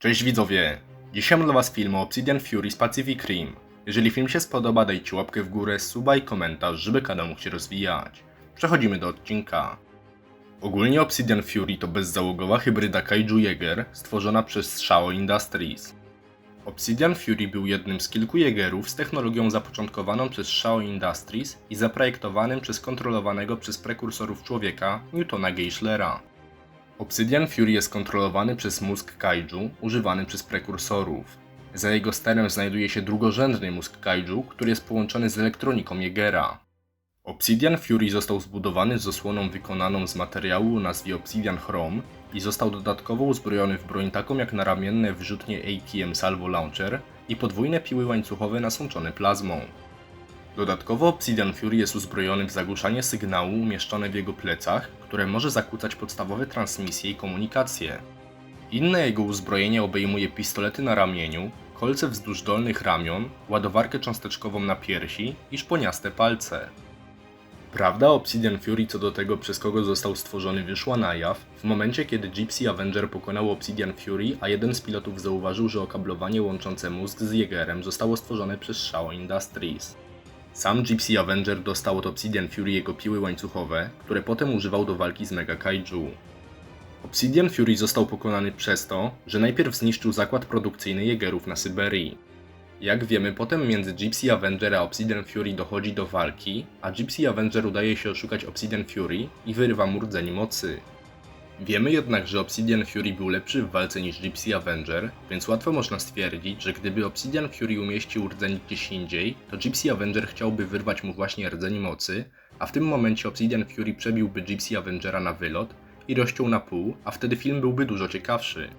Cześć widzowie! Dzisiaj mam dla was film o Obsidian Fury z Pacific Rim. Jeżeli film się spodoba, dajcie łapkę w górę, suba i komentarz, żeby kanał mógł się rozwijać. Przechodzimy do odcinka. Ogólnie Obsidian Fury to bezzałogowa hybryda Kaiju Jäger stworzona przez Shao Industries. Obsidian Fury był jednym z kilku Jägerów z technologią zapoczątkowaną przez Shao Industries i zaprojektowanym przez kontrolowanego przez prekursorów człowieka Newtona Geishlera. Obsidian Fury jest kontrolowany przez mózg kaiju używany przez prekursorów. Za jego sterem znajduje się drugorzędny mózg kaiju, który jest połączony z elektroniką Jägera. Obsidian Fury został zbudowany z osłoną wykonaną z materiału o nazwie Obsidian Chrome i został dodatkowo uzbrojony w broń taką jak naramienne wyrzutnie APM Salvo Launcher i podwójne piły łańcuchowe nasączone plazmą. Dodatkowo Obsidian Fury jest uzbrojony w zagłuszanie sygnału umieszczone w jego plecach, które może zakłócać podstawowe transmisje i komunikację. Inne jego uzbrojenie obejmuje pistolety na ramieniu, kolce wzdłuż dolnych ramion, ładowarkę cząsteczkową na piersi i szponiaste palce. Prawda Obsidian Fury co do tego, przez kogo został stworzony, wyszła na jaw w momencie, kiedy Gypsy Avenger pokonał Obsidian Fury, a jeden z pilotów zauważył, że okablowanie łączące mózg z Jägerem zostało stworzone przez Shao Industries. Sam Gypsy Avenger dostał od Obsidian Fury jego piły łańcuchowe, które potem używał do walki z Mega Kaiju. Obsidian Fury został pokonany przez to, że najpierw zniszczył zakład produkcyjny Jägerów na Syberii. Jak wiemy, potem między Gypsy Avenger a Obsidian Fury dochodzi do walki, a Gypsy Avenger udaje się oszukać Obsidian Fury i wyrywa mu rdzeń mocy. Wiemy jednak, że Obsidian Fury był lepszy w walce niż Gypsy Avenger, więc łatwo można stwierdzić, że gdyby Obsidian Fury umieścił rdzeń gdzieś indziej, to Gypsy Avenger chciałby wyrwać mu właśnie rdzeń mocy, a w tym momencie Obsidian Fury przebiłby Gypsy Avengera na wylot i rozciął na pół, a wtedy film byłby dużo ciekawszy.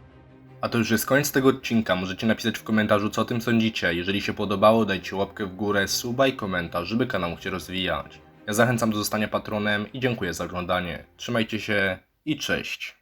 A to już jest koniec tego odcinka, możecie napisać w komentarzu co o tym sądzicie. Jeżeli się podobało, dajcie łapkę w górę, suba i komentarz, żeby kanał mógł się rozwijać. Ja zachęcam do zostania patronem i dziękuję za oglądanie. Trzymajcie się i cześć.